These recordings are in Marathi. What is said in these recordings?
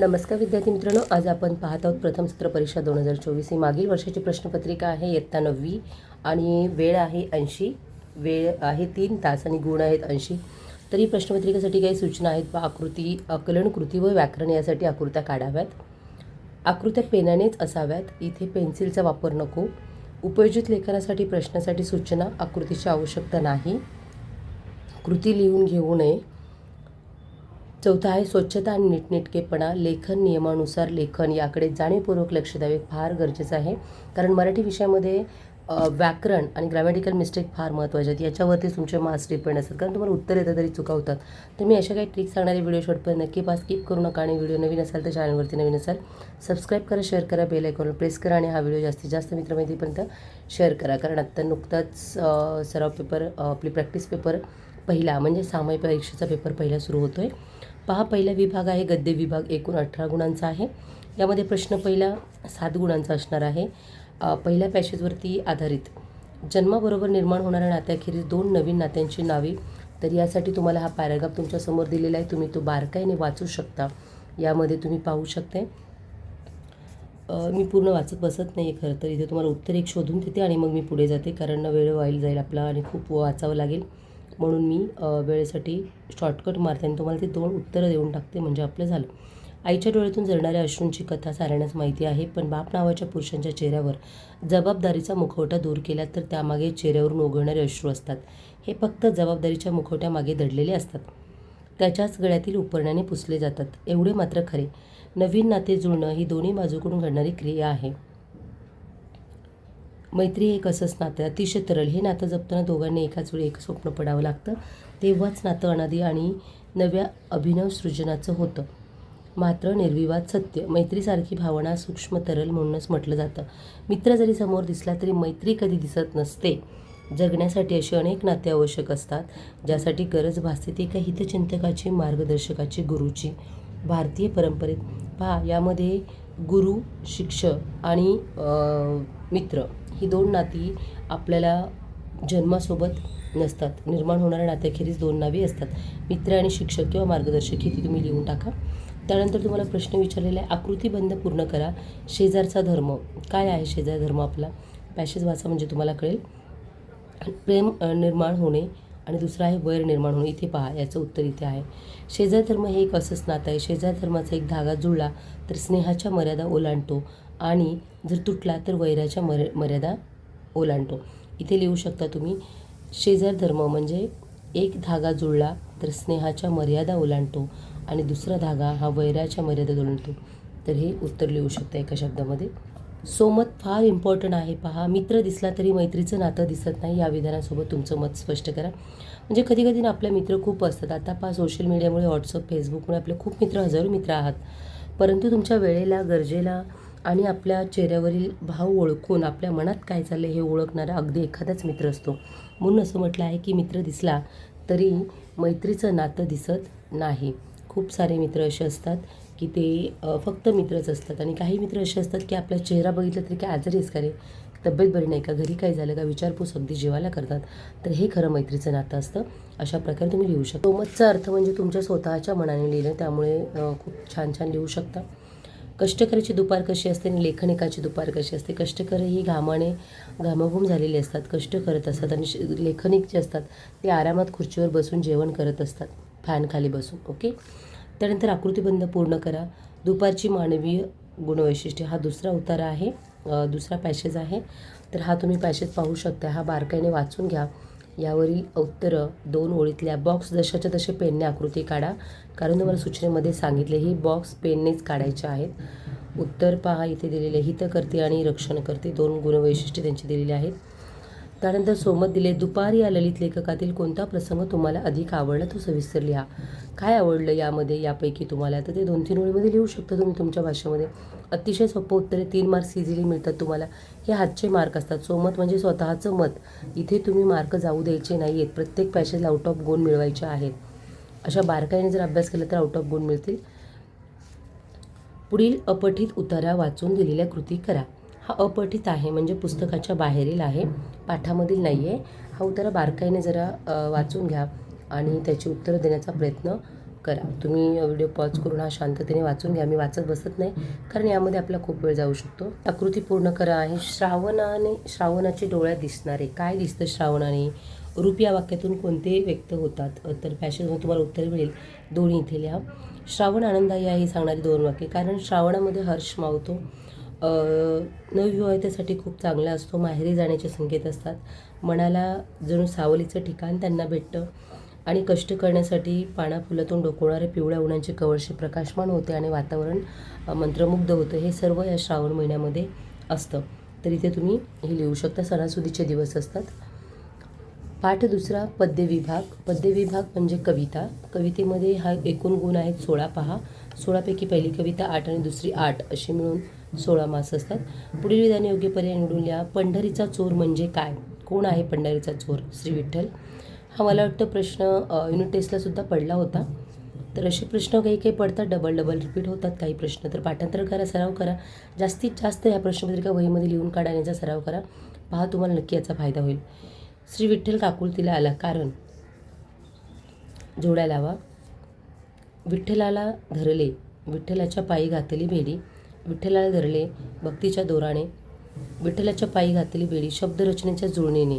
नमस्कार विद्यार्थी मित्रांनो आज आपण पाहत आहोत प्रथम सत्र परीक्षा दोन हजार चोवीस. ही मागील वर्षाची प्रश्नपत्रिका आहे इयत्ता नववी आणि वेळ आहे ऐंशी. वेळ आहे तीन तास आणि गुण आहेत ऐंशी. तर ही प्रश्नपत्रिकेसाठी काही सूचना आहेत. व आकृती आकलन कृती व व्याकरण यासाठी आकृत्या काढाव्यात. आकृत्या पेनानेच असाव्यात. इथे पेन्सिलचा वापर नको. उपयोजित लेखनासाठी प्रश्नासाठी सूचना आकृतीची आवश्यकता नाही. कृती लिहून घेऊ नये. चौथा आहे स्वच्छता आणि नीटनेटकेपणा. लेखन नियमानुसार लेखन याकडे जाणीवपूर्वक लक्ष द्यावे फार गरजेचं आहे. कारण मराठी विषयामध्ये व्याकरण आणि ग्रॅमॅटिकल मिस्टेक फार महत्त्वाचे आहेत. याच्यावरती तुमचे मार्क्स डिपेंड असतात. कारण तुम्हाला उत्तर येतं तरी चुका होतात. तर मी अशा काही ट्रिक्स सांगणारे व्हिडिओ शॉर्टपर्यंत नक्की पास स्किप करू नका आणि व्हिडिओ नवीन असाल तर चॅनलवरती नवीन असाल सबस्क्राईब करा शेअर करा बेल आयकॉनवर प्रेस करा आणि हा व्हिडिओ जास्तीत जास्त मित्रमैत्रीपर्यंत शेअर करा. कारण आत्ता नुकताच सराव पेपर आपली प्रॅक्टिस पेपर पहिला म्हणजे सामायिक परीक्षेचा पेपर पहिला सुरू होतो आहे पहा पहिला विभाग आहे गद्य विभाग एकूण अठरा गुणांचा आहे. यामध्ये प्रश्न पहिला सात गुणांचा असणार आहे. पहिल्या पॅशेजवरती आधारित. जन्माबरोबर निर्माण होणाऱ्या नात्याखेरीज दोन नवीन नात्यांची नावे. तर यासाठी तुम्हाला हा पॅराग्राफ तुमच्यासमोर दिलेला आहे. तुम्ही तो बारकाईने वाचू शकता. यामध्ये तुम्ही पाहू शकते मी पूर्ण वाचत बसत नाही आहे खरं तर. इथे तुम्हाला उत्तर एक शोधून देते आणि मग मी पुढे जाते. कारण वेळ वाईल जाईल आपला आणि खूप वाचावं लागेल. म्हणून मी वेळेसाठी शॉर्टकट मारते आणि तुम्हाला ते दोन उत्तरं देऊन टाकते म्हणजे आपलं झालं. आईच्या डोळ्यातून जळणाऱ्या अश्रूंची कथा साऱ्यांनाच माहिती आहे पण बाप नावाच्या पुरुषांच्या चेहऱ्यावर जबाबदारीचा मुखवटा दूर केला तर त्यामागे चेहऱ्यावरून ओघळणारे अश्रू असतात. हे फक्त जबाबदारीच्या मुखवट्यामागे दडलेले असतात. त्याच्याच गळ्यातील उपरण्याने पुसले जातात. एवढे मात्र खरे. नवीन नाते जुळणं ही दोन्ही बाजूकडून घडणारी क्रिया आहे. मैत्री हे एक असंच नातं अतिशय तरल. हे नातं जपताना दोघांनी एकाच वेळी एक स्वप्न पडावं लागतं. तेव्हाच नातं अनादी आणि नव्या अभिनव सृजनाचं होतं. मात्र निर्विवाद सत्य. मैत्रीसारखी भावना सूक्ष्म तरल म्हणूनच म्हटलं जातं. मित्र जरी समोर दिसला तरी मैत्री कधी दिसत नसते. जगण्यासाठी अशी अनेक नाते आवश्यक असतात ज्यासाठी गरज भासते ती एका हितचिंतकाची मार्गदर्शकाची गुरुची. भारतीय परंपरेत पहा यामध्ये गुरु शिक्षक आणि मित्र ही दोन नाती आपल्याला जन्मासोबत नसतात. निर्माण होणाऱ्या नात्याखेरीज दोन नावी असतात. मित्र आणि शिक्षक किंवा मार्गदर्शक ही ती तुम्ही लिहून टाका. त्यानंतर तुम्हाला प्रश्न विचारलेला आहे आकृतीबंध पूर्ण करा. शेजारचा धर्म. काय आहे शेजार धर्म आपला? पॅशेज वाचा म्हणजे तुम्हाला कळेल. प्रेम निर्माण होणे आणि दुसरा आहे वैर निर्माण होणे. इथे पहा याचं उत्तर इथे आहे. शेजार धर्म हे एक असंच नातं आहे. शेजार धर्माचा एक धागा जुळला तर स्नेहाच्या मर्यादा ओलांडतो. आणि जर तुटला तर वैराच्या मर मर्यादा ओलांडतो. इथे लिहू शकता तुम्ही शेजार धर्म म्हणजे एक धागा जुळला तर स्नेहाच्या मर्यादा ओलांडतो आणि दुसरा धागा हा वैराच्या मर्यादा ओलांडतो. तर हे उत्तर लिहू शकता एका शब्दामध्ये. सोमत फार इम्पॉर्टंट आहे. पहा मित्र दिसला तरी मैत्रीचं नातं दिसत नाही. या विधानासोबत तुमचं मत स्पष्ट करा. म्हणजे कधी कधी ना आपले मित्र खूप असतात. आता पहा सोशल मीडियामुळे व्हॉट्सअप फेसबुकमुळे आपले खूप मित्र हजारो मित्र आहात. परंतु तुमच्या वेळेला गरजेला आणि आपल्या चेहऱ्यावरील भाव ओळखून आपल्या मनात काय चाललं हे ओळखणारा अगदी एखादाच मित्र असतो. म्हणून असं म्हटलं आहे की मित्र दिसला तरी मैत्रीचं नातं दिसत नाही. खूप सारे मित्र असे असतात की ते फक्त मित्रच असतात आणि काही मित्र असे असतात की आपला चेहरा बघितला तरी काय आजारीच का रे? तब्येत बरी नाही का? घरी काय झालं का? विचारपूस अगदी जेवायला करतात. तर हे खरं मैत्रीचं नातं असतं. अशा प्रकारे तुम्ही लिहू शकता. सोमतचा अर्थ म्हणजे तुमच्या स्वतःच्या मनाने लिहिलं त्यामुळे खूप छान छान लिहू शकता. कष्टकऱ्याची दुपार कशी असते आणि लेखनिकाची दुपार कशी असते? कष्टकरी ही घामाने घामाघूम झालेली असतात कष्ट करत असतात आणि श- लेखनिक जे असतात ते आरामात खुर्चीवर बसून जेवण करत असतात फॅनखाली बसून ओके? त्यानंतर आकृतीबंध पूर्ण करा. दुपारची मानवीय गुणवैशिष्ट्य हा दुसरा उतारा आहे दुसरा पॅसेज आहे. तर हा तुम्ही पॅसेज पाहू शकता हा बारकाईने वाचून घ्या. यावरील उत्तरं दोन ओळीतल्या बॉक्स जशाच्या तसे पेनने आकृती काढा. कारण तुम्हाला सूचनेमध्ये सांगितले ही बॉक्स पेननेच काढायचे आहेत. उत्तर पहा इथे दिलेले हितकर्ते आणि रक्षण करते दोन गुणवैशिष्ट्ये त्यांची दिलेली आहेत. त्यानंतर सोमत दिले दुपारी या ललित लेखकातील कोणता प्रसंग तुम्हाला अधिक आवडला तो सविस्तर लिहा. काय आवडलं यामध्ये यापैकी तुम्हाला? तर ते दोन तीन ओळीमध्ये लिहू शकता तुम्ही तुमच्या भाषेमध्ये. अतिशय सोपं उत्तरे तीन मार्क्स इझिली मिळतात तुम्हाला. हे हातचे मार्क असतात. सोमत म्हणजे स्वतःचं मत. इथे तुम्ही मार्क जाऊ द्यायचे नाही आहेत प्रत्येक पॅसेजला आउट ऑफ गुण मिळवायचे आहेत. अशा बारकाईने जर अभ्यास केला तर आउट ऑफ गुण मिळतील. पुढील अपठित उतारा वाचून दिलेल्या कृती करा. हा अपठित आहे म्हणजे पुस्तकाच्या बाहेरील आहे पाठामधील नाही आहे हा उतारा बारकाईने जरा वाचून घ्या आणि त्याची उत्तरं देण्याचा प्रयत्न करा. तुम्ही व्हिडिओ पॉज करून हा शांततेने वाचून घ्या. मी वाचत बसत नाही कारण यामध्ये आपला खूप वेळ जाऊ शकतो. आकृती पूर्ण करा आहे श्रावणाने श्रावणाचे डोळ्यात दिसणारे. काय दिसतं श्रावणाने? रूप या वाक्यातून कोणते व्यक्त होतात? तर पॅशनमध्ये तुम्हाला उत्तर मिळेल. दोन्ही इथे लिहा. श्रावण आनंदायी आहे सांगणारी दोन वाक्य. कारण श्रावणामध्ये हर्ष मावतो. अ, त्यासाठी खूप चांगला असतो माहेरी जाण्याचे संकेत असतात. मनाला जणू सावलीचं ठिकाण त्यांना भेटतं. आणि कष्ट करण्यासाठी पाना फुलातून डोकवणारे पिवळ्या उन्हांचे कवळशे प्रकाशमान होते आणि वातावरण मंत्रमुग्ध होतं. हे सर्व या श्रावण महिन्यामध्ये असतं. तर इथे तुम्ही हे लिहू शकता. सणासुदीचे दिवस असतात. पाठ दुसरा पद्य विभाग. पद्य विभाग म्हणजे कविता. कवितेमध्ये हा एकूण गुण आहेत सोळा पहा. सोळापैकी पहिली कविता आठ आणि दुसरी आठ अशी मिळून सोळा मास असतात. पुढील विधाने योग्य पर्याय निवडून लिहा. पंढरीचा चोर म्हणजे काय? कोण आहे पंढरीचा चोर? श्री विठ्ठल. हा मला वाटतं प्रश्न युनिट टेस्टला सुद्धा पडला होता. तर असे प्रश्न काही काही पडतात. डबल डबल रिपीट होतात काही प्रश्न. तर पाठांतर करा सराव करा. जास्तीत जास्त ह्या प्रश्नपत्रिका वहीमध्ये लिहून काढण्याचा सराव करा. पहा तुम्हाला नक्की याचा फायदा होईल. श्री विठ्ठल काकुलतीला आला. कारण? जोड्या लावा. विठ्ठलाला धरले. विठ्ठलाच्या पायी घातली भेडी. विठ्ठलाला धरले भक्तीच्या दोराने. विठ्ठलाच्या पायी घातली बेडी शब्दरचनेच्या जुळणीने.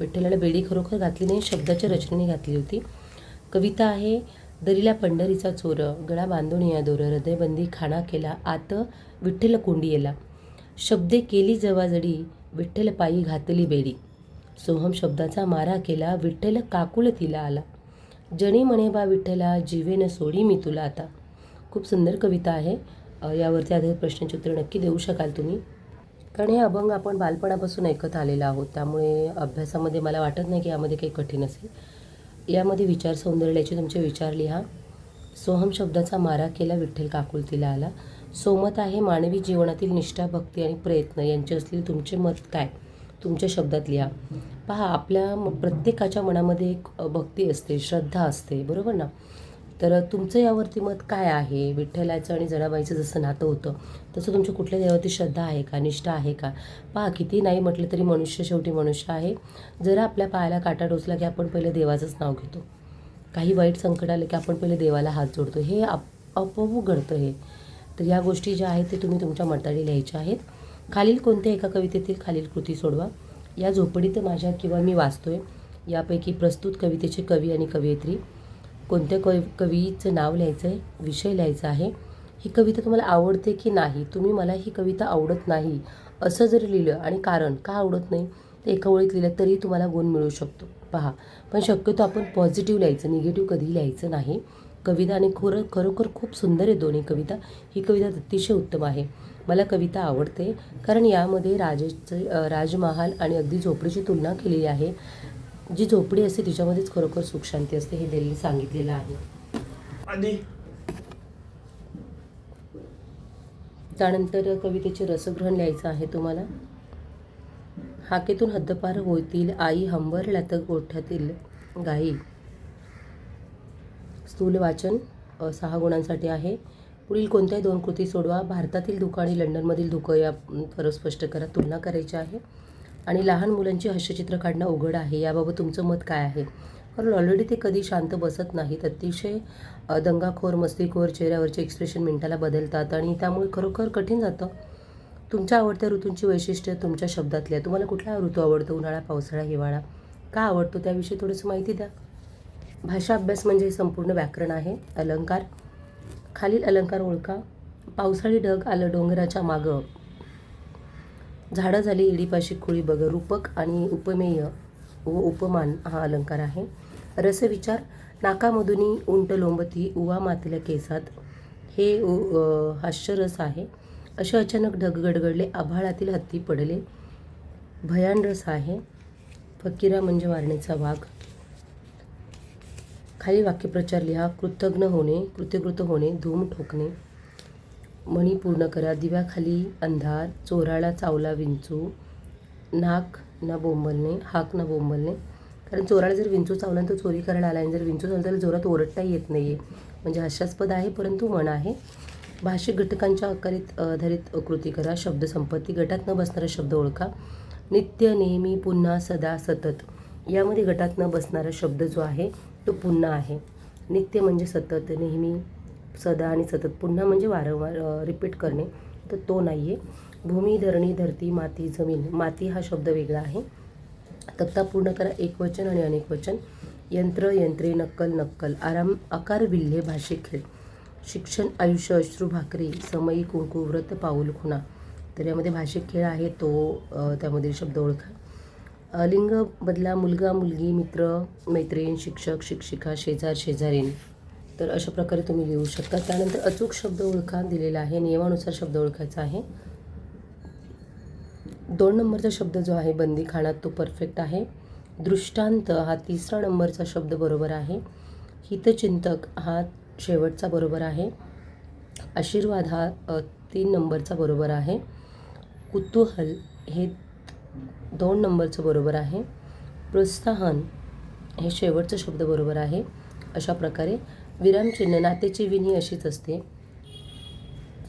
विठ्ठलाला बेडी खरोखर घातली नाही शब्दाच्या रचनेने घातली होती. कविता आहे दरीला पंढरीचा चोर गळा बांधून या दोर हृदयबंदी खाणा केला आत विठ्ठल कोंडी येला. शब्दे केली जवाजडी विठ्ठल पायी घातली बेडी. सोहम शब्दाचा मारा केला विठ्ठल काकुल तिला आला. जणी म्हणे बा विठ्ठला जीवेन सोडी मी तुला आता. खूप सुंदर कविता आहे. यावरती आधारित प्रश्नांची उत्तर नक्की देऊ शकाल तुम्ही. कारण हे अभंग आपण बालपणापासून ऐकत आलेलो आहोत. त्यामुळे अभ्यासामध्ये मला वाटत नाही की यामध्ये काही कठीण असेल. यामध्ये विचार सौंदर्याचे तुमचे विचार लिहा. सोहम शब्दाचा मारा केला विठ्ठल काकुलतीला आला सोमत आहे मानवी जीवनातील निष्ठा भक्ती आणि प्रयत्न. यांचे असलेले तुमचे मत काय? तुमच्या शब्दात लिहा. पहा आपल्या म- प्रत्येकाच्या मनामध्ये एक भक्ती असते श्रद्धा असते. बरोबर ना? तर तुमचं यावरती मत काय आहे? विठ्ठलाचं आणि जनाबाईचं जसं नातं होतं तसं तुमच्या कुठल्या देवावरती श्रद्धा आहे का? निष्ठा आहे का? पहा किती नाही म्हटलं तरी मनुष्य शेवटी मनुष्य आहे. जरा आपल्या पायाला काटा टोचला की आपण पहिले देवाचंच नाव घेतो. काही वाईट संकट आलं की आपण पहिले देवाला हात जोडतो. हे अप अपवू घडतं हे. तर या गोष्टी ज्या आहेत ते तुम्ही तुमच्या मताने लिहायच्या आहेत. खालील कोणत्या एका कवितेतील खालील कृती सोडवा. या झोपडीत माझ्या किंवा मी वाचतोय. यापैकी प्रस्तुत कवितेचे कवी आणि कवयित्री कोणत्या कवी कवीचं नाव लिहायचं आहे विषय लिहायचा आहे ही कविता तुम्हाला आवडते की नाही? तुम्ही मला ही कविता आवडत नाही असं जर लिहिलं आणि कारण का आवडत नाही ते एका ओळीत लिहिलं तरी तुम्हाला गुण मिळू शकतो. पहा पण शक्यतो आपण पॉझिटिव्ह लिहायचं निगेटिव्ह कधी लिहायचं नाही. कविता आणि खरं खरोखर खूप सुंदर आहे दोन्ही कविता. ही कविता अतिशय उत्तम आहे. मला कविता आवडते कारण यामध्ये राजेचे राजमहाल आणि अगदी झोपडीची तुलना केलेली आहे. जी झोपडी असते तिच्यामध्येच खरोखर सुख शांती असते हे त्यांनी सांगितलेलं आहे. त्यानंतर कवितेचे रसग्रहण लिहायचं आहे तुम्हाला. हाकेतून हद्दपार होतील आई हंबरल्या तर गोठ्यातील गाई. स्थूल वाचन सहा गुणांसाठी आहे. पुढील कोणत्याही दोन कृती सोडवा. भारतातील धुकं आणि लंडनमधील धुकं या फरक स्पष्ट करा. तुलना करायची आहे. आणि लहान मुलांची हास्यचित्र काढणं अवघड आहे. याबाबत तुमचं मत काय आहे? कारण ऑलरेडी ते कधी शांत बसत नाहीत. अतिशय दंगाखोर मस्तीखोर चेहऱ्यावरचे एक्सप्रेशन मिनटाला बदलतात आणि त्यामुळे खरोखर कठीण जातं. तुमच्या आवडत्या ऋतूंची वैशिष्ट्य तुमच्या शब्दातल्या तुम्हाला कुठला ऋतू आवडतो? उन्हाळा पावसाळा हिवाळा? का आवडतो? त्याविषयी थोडंसं माहिती द्या. भाषा अभ्यास म्हणजे संपूर्ण व्याकरण आहे. अलंकार. खालील अलंकार ओळखा. पावसाळी ढग आलं डोंगराच्या मागं. झाडं झाली इडीपाशी खुळी बघ रूपक आणि उपमेय व उपमान हा अलंकार आहे. रसविचार नाकामधुनी उंट लोंबती उवा मातल्या केसात हे हास्यरस आहे. असे अचानक ढग गडगडले आभाळातील हत्ती पडले. भयान रस आहे. फकीरा म्हणजे मारणेचा वाघ. खाली वाक्यप्रचार लिहा. कृतज्ञ होणे कृत्यकृत होणे धूम ठोकणे. मणी पूर्ण करा. दिव्याखाली अंधार चोराळा चावला विंचू. नाक न बोंबलणे हाक न बोंबलणे. कारण चोराला जर विंचू चावला तर चोरी करायला आला आणि जर विंचू चावला तर जोरात ओरडता येत नाही आहे म्हणजे हास्यास्पद आहे परंतु मन आहे. भाषिक घटकांच्या आकारित आधारित कृती करा. शब्दसंपत्ती गटात न बसणारा शब्द ओळखा. नित्य नेहमी पुन्हा सदा सतत. यामध्ये गटात न बसणारा शब्द जो आहे तो पुन्हा आहे. नित्य म्हणजे सतत. नेहमी सदा आणि सतत पुन्हा म्हणजे वारंवार रिपीट करणे. तर तो नाही आहे भूमी धरणी धरती माती जमीन. माती हा शब्द वेगळा आहे. तक्ता पूर्ण करा. एक वचन आणि अनेक वचन. यंत्र यंत्रे नक्कल नक्कल. आराम आकार विल्हे भाषिक खेळ. शिक्षण आयुष्य अश्रू भाकरी. समयी कुंकू व्रत पाऊल खुणा. तर यामध्ये भाषिक खेळ आहे. तो त्यामधील शब्द ओळखा. लिंग बदला. मुलगा मुलगी मित्र मैत्रीण शिक्षक शिक्षिका शेजार शेजारीण. तर अशा प्रकारे तुम्ही लिहू शकता. त्यानंतर अचूक शब्द ओळखा दिलेला आहे. नियमानुसार शब्द ओळखायचा आहे. दोन नंबरचा शब्द जो आहे बंदी खाण्यात तो परफेक्ट आहे. दृष्टांत हा तिसरा नंबरचा शब्द बरोबर आहे. हितचिंतक हा शेवटचा बरोबर आहे. आशीर्वाद हा तीन नंबरचा बरोबर आहे. कुतूहल हे दोन नंबरचं बरोबर आहे. प्रोत्साहन हे शेवटचं शब्द बरोबर आहे. अशा प्रकारे विरामचिन्ह नातेची विनी अशीच असते.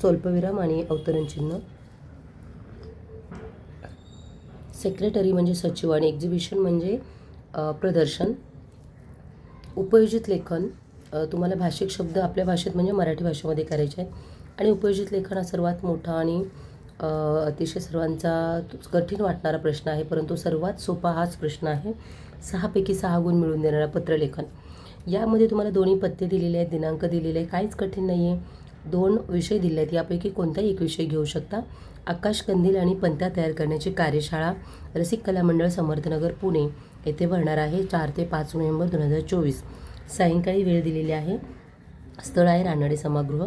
स्वल्पविराम आणि अवतरण चिन्ह. सेक्रेटरी म्हणजे सचिव आणि एक्झिबिशन म्हणजे प्रदर्शन. उपयोजित लेखन तुम्हाला भाषिक शब्द आपल्या भाषेत म्हणजे मराठी भाषेमध्ये करायचे आहेत. आणि उपयोजित लेखन हा सर्वात मोठा आणि अतिशय सर्वांचा कठीण वाटणारा प्रश्न आहे परंतु सर्वात सोपा हाच प्रश्न आहे. सहापैकी सहा गुण मिळून देणारा पत्रलेखन. यामध्ये तुम्हाला दोन्ही पत्ते दिलेले आहेत दिनांक दिलेले आहे काहीच कठीण नाही आहे दोन विषय दिले आहेत. यापैकी कोणताही एक विषय घेऊ शकता. आकाश कंदील आणि पंत्या तयार करण्याची कार्यशाळा रसिक कला मंडळ समर्थनगर पुणे येथे भरणार आहे. चार ते पाच नोव्हेंबर दोन हजार चोवीस. सायंकाळी वेळ दिलेली आहे. स्थळ आहे रानडे सभागृह.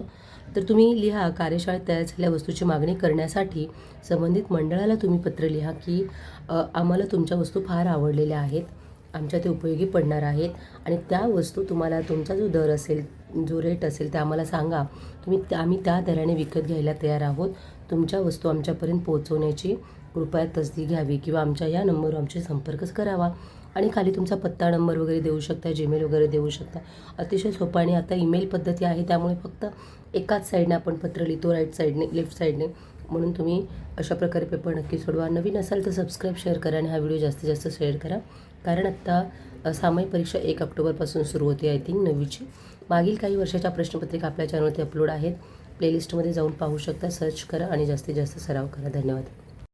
तर तुम्ही लिहा कार्यशाळेत तयार झालेल्या वस्तूची मागणी करण्यासाठी संबंधित मंडळाला तुम्ही पत्र लिहा की आम्हाला तुमच्या वस्तू फार आवडलेल्या आहेत. आमच्या ते उपयोगी पडणार आहेत. आणि त्या वस्तू तुम्हाला तुमचा जो दर असेल जो रेट असेल ते आम्हाला सांगा. तुम्ही त्या आम्ही त्या दराने विकत घ्यायला तयार आहोत. तुमच्या वस्तू आमच्यापर्यंत पोहोचवण्याची कृपया तसदी घ्यावी किंवा आमच्या या नंबरवर आमचे संपर्कच करावा. आणि खाली तुमचा पत्ता नंबर वगैरे देऊ शकता जीमेल वगैरे देऊ शकता. अतिशय सोपं आणि आता ईमेल पद्धती आहे त्यामुळे फक्त एकाच साईडने आपण पत्र लिहितो राईट साईडने लेफ्ट साईडने म्हणून तुम्ही अशा प्रकारे पेपर नक्की सोडवा. नवीन असाल तर सबस्क्राईब शेअर करा आणि हा व्हिडिओ जास्तीत जास्त शेअर करा. कारण आत्ता सामायिक परीक्षा एक ऑक्टोबरपासून सुरू होते आय थिंक नववीची. मागील काही वर्षाच्या प्रश्नपत्रिका आपल्या चॅनलवरती अपलोड आहेत. प्लेलिस्टमध्ये जाऊन पाहू शकता. सर्च करा आणि जास्तीत जास्त सराव करा. धन्यवाद.